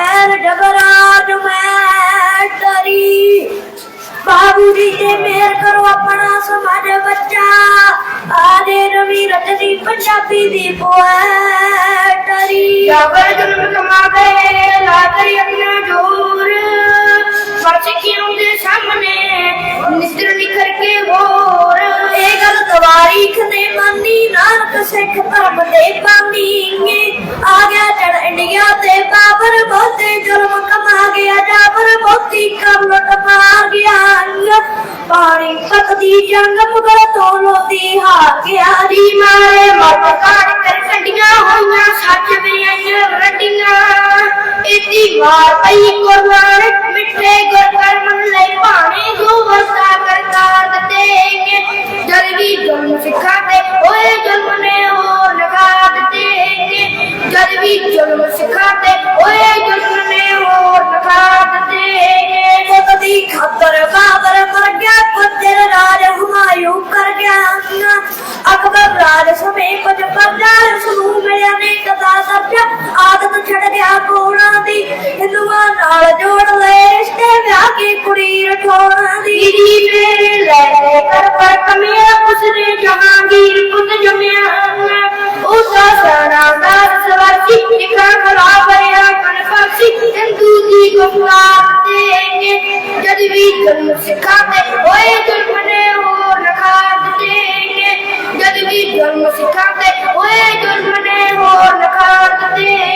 ਸ਼ਹਿਰ ਜਗਰਾਜ ਮੈਂ ਡਰੀ ਬਾਬੂ ਜੀ ਤੇ ਮੇਰ ਕਰੋ ਆਪਣਾ ਸਮਾਜ ਬੱਚਾ। ਆਦੇ ਰਵੀ ਰਤਨੀ ਪੰਜਾਬੀ ਦੀ ਪੋਇਟਰੀ ਜਾਬਰ ਜਨਮ ਕਮਾਵੇ ਲਾ ਕਰੀ ਆਪਣਾ ਜੋਰ। ਸੱਚ ਕਿਉਂ ਦੇ ਸਾਹਮਣੇ ਨਿਸਰ ਨਿਖਰ ਕੇ ਹੋਰ। ਇਹ ਗੱਲ ਤਵਾਰੀਖ ਨੇ ਮੰਨੀ ਨਾਨਕ ਸਿੱਖ ਧਰਮ ਦੇ ਆ دنیا تے بابر بہت جرم کما گیا جابر بہت کرم کما گیا پانی پت جنگ مگر تو لوتی ہار گیا دی مارے مت کاٹ کر کنڈیاں ہوئیاں سچ میاں رڈیاں ایتی وار پئی قربان مٹھے گر کرم ਕੁੜੀ ਰਠੋਣਾ ਦੀ ਦੀਦੀ ਮੇਰੇ ਲੈ। ਕਰ ਪਰ ਕਮਿਆ ਉਸਨੇ ਜਹਾਂਗੀਰ ਪੁੱਤ ਜਮਿਆ ਉਸਾ ਸਾਰਾ ਦਾਰ ਸਵਾਸੀ ਨਿਕਾ ਖਲਾ ਭਰਿਆ ਕਨਫਾਸੀ ਹਿੰਦੂ ਦੀ ਗੁਫਾ ਤੇ ਜਦ ਵੀ ਜਨਮ ਸਿਖਾਤੇ ਓਏ ਦੁਰਮਨੇ ਹੋ ਨਖਾ ਦੇਂਗੇ ਜਦ ਵੀ ਜਨਮ ਸਿਖਾਤੇ ਓਏ ਦੁਰਮਨੇ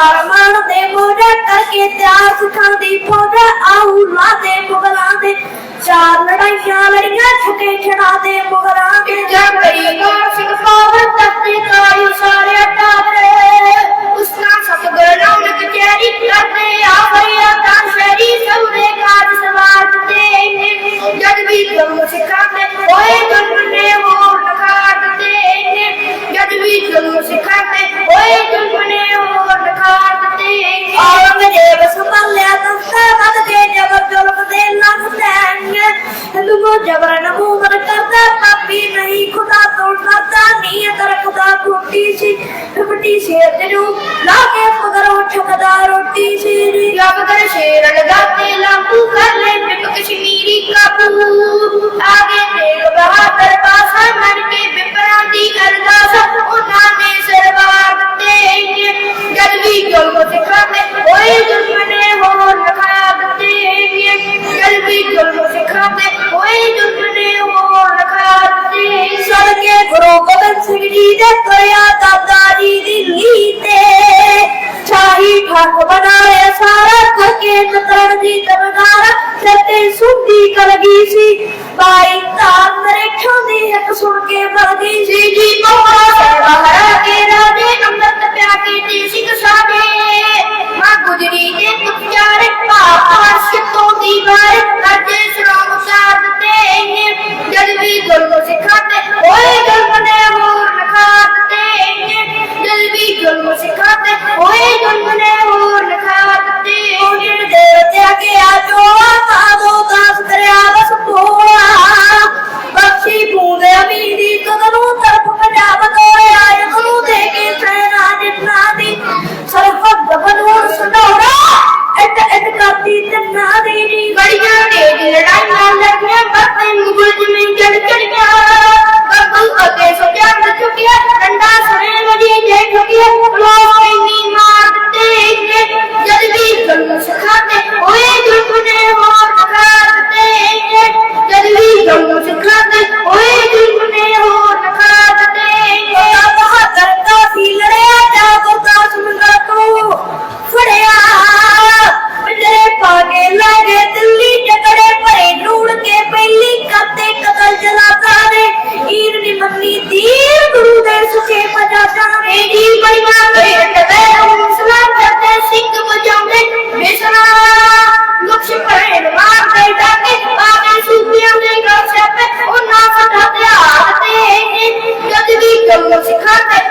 ਖੇਡ ਦੇ ਮੋਢੇ ਕਰਕੇ ਤਿਆਰ ਸਿੱਖਾਂ ਦੀ ਫੌਜ ਆਹੂ ਲਾ ਦੇ ਮੁਗਲਾਂ ਦੇ। ਚਾਰ ਲੜਾਈਆਂ ਲੜੀਆਂ ਛਕੇ ਛੜਾ ਦੇ ਮੁਗਲਾਂ ਦੇ। ਜਬ ਗੌਰ ਸਿੰਘ ਪਾਵਨ ਤਖਤੇ ਕਾਇ ਸਾਰੇ ਟਾਰੇ ਉਸਨਾ ਸਤਗੁਰ ਨਾਨਕ ਚੈਰੀ جبر نمومر کردا پاپی نہیں خدا توڑدا نیت رکھدا کھوٹی سی پھپٹی شیر تیرو لاگے پگر اٹھکدا روٹی شیر لاگ کر شیر لگاتے لاگو کر لے پھپ کشمیری کابو آ ਹੱਥ ਬਣਾਏ ਸਾਰਾ ਥਕੇ ਨਤਣ ਦੀ ਤਬਦਾਰ ਸੱਤੇ ਸੁੰਦੀ ਕਲਗੀ ਸੀ। ਬਾਈ ਤਾਂ ਨਰੇਠਾਂ ਦੀ ਹੱਕ ਸੁਣ ਕੇ ਮਰਦੀ ਸਿਖਾਤੇ